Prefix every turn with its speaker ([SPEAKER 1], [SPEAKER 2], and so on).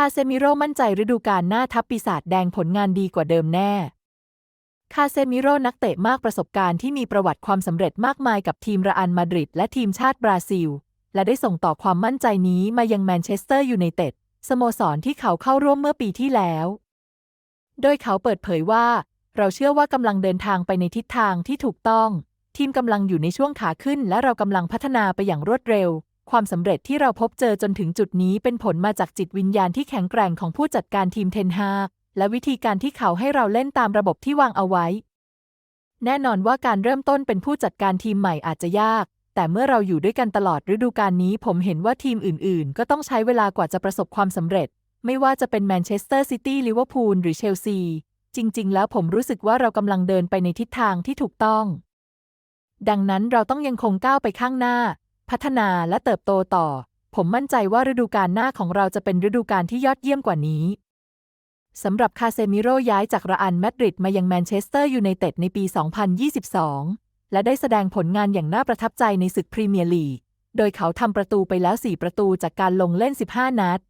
[SPEAKER 1] คาเซมิโร่มั่นใจฤดูกาลหน้าทัพปีศาจแดงผลงานดีกว่าเดิมแน่ คาเซมิโร่นักเตะมากประสบการณ์ที่มีประวัติความสำเร็จมากมายกับทีมระอันมาดริดและทีมชาติบราซิล และได้ส่งต่อความมั่นใจนี้มายังแมนเชสเตอร์ยูไนเต็ดสโมสรที่เขาเข้าร่วมเมื่อปีที่แล้ว โดยเขาเปิดเผยว่า เราเชื่อว่ากำลังเดินทางไปในทิศทางที่ถูกต้อง ทีมกำลังอยู่ในช่วงขาขึ้น และเรากำลังพัฒนาไปอย่างรวดเร็ว ความสำเร็จที่เราพบเจอจนถึงจุดนี้เป็นผลมาจากจิตวิญญาณที่แข็งแกร่งของผู้จัดการทีมเทนฮากและวิธีการที่เขาให้เราเล่นตามระบบที่วางเอาไว้ แน่นอนว่าการเริ่มต้นเป็นผู้จัดการทีมใหม่อาจจะยาก แต่เมื่อเราอยู่ด้วยกันตลอดฤดูกาลนี้ ผมเห็นว่าทีมอื่น ๆ ก็ต้องใช้เวลากว่าจะประสบความสำเร็จ ไม่ว่าจะเป็นแมนเชสเตอร์ซิตี้ลิเวอร์พูลหรือเชลซี จริง ๆ แล้วผมรู้สึกว่าเรากำลังเดินไปในทิศทางที่ถูกต้อง ดังนั้นเราต้องยังคงก้าวไปข้างหน้า พัฒนาและเติบโตต่อ ผมมั่นใจว่าฤดูกาลหน้าของเราจะเป็นฤดูกาลที่ยอดเยี่ยมกว่านี้สำหรับคาเซมิโรย้ายจากระอันมาดริดมายังแมนเชสเตอร์ยูไนเต็ดในปี 2022 และได้แสดงผลงานอย่างน่าประทับใจในศึกพรีเมียร์ลีก โดยเขาทำประตูไปแล้ว 4 ประตูจากการลงเล่น 15 นัด